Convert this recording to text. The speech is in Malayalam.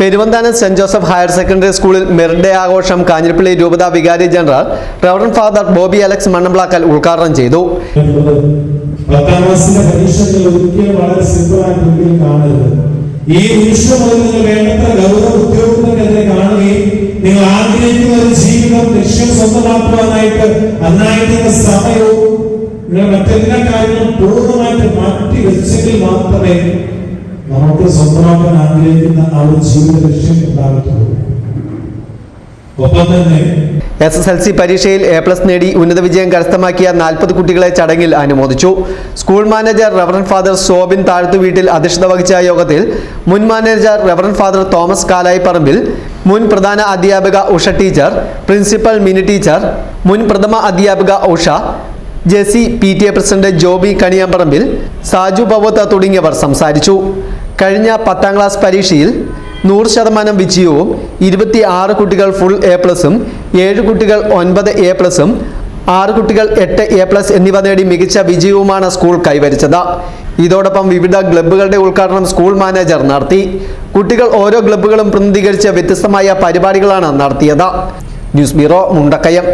Peruvanthanam saint Joseph higher secondary സ്കൂളിൽ മെറിഡേ ആഘോഷം കാഞ്ഞിരപ്പള്ളി രൂപത വികാരി general reverend father Bobby Alex Mannamplackal ഉദ്ഘാടനം ചെയ്തു. പത്താം ക്ലാസ്സിന്റെ വളരെ ഈ നിമിഷം നിങ്ങൾ ആഗ്രഹിക്കുന്ന ജീവിതം മാറ്റി വെച്ചെങ്കിൽ മാത്രമേ നമുക്ക് സ്വന്തമാക്കാൻ ആഗ്രഹിക്കുന്ന ആ ഒരു ജീവിത ലക്ഷ്യം ഉണ്ടാകത്തുള്ളൂ. ഒപ്പം തന്നെ എസ് എസ് എൽ സി പരീക്ഷയിൽ എ പ്ലസ് നേടി ഉന്നത വിജയം കരസ്ഥമാക്കിയ നാൽപ്പത് കുട്ടികളെ ചടങ്ങിൽ അനുമോദിച്ചു. School manager reverend father Sobin Thazhathu Veettil അധ്യക്ഷത വഹിച്ച യോഗത്തിൽ മുൻ മാനേജർ റവറൻ ഫാദർ തോമസ് കാലായി പറമ്പിൽ മുൻ പ്രധാന അധ്യാപിക Usha teacher principal Mini teacher മുൻ പ്രഥമ അധ്യാപിക Usha Jessy P T A president Joby Kaniyamparambil Saju Bhavath തുടങ്ങിയവർ സംസാരിച്ചു. കഴിഞ്ഞ പത്താം ക്ലാസ് പരീക്ഷയിൽ നൂറ് ശതമാനം വിജയവും ഇരുപത്തി ആറ് കുട്ടികൾ ഫുൾ എ പ്ലസും ഏഴ് കുട്ടികൾ ഒൻപത് എ പ്ലസും ആറ് കുട്ടികൾ എട്ട് എ പ്ലസ് എന്നിവ നേടി മികച്ച വിജയവുമാണ് സ്കൂൾ കൈവരിച്ചത്. ഇതോടൊപ്പം വിവിധ ക്ലബ്ബുകളുടെ ഉദ്ഘാടനം സ്കൂൾ മാനേജർ നടത്തി. കുട്ടികൾ ഓരോ ക്ലബ്ബുകളും പ്രതിനിധീകരിച്ച വ്യത്യസ്തമായ പരിപാടികളാണ് നടത്തിയത്. News bureau Mundakayam.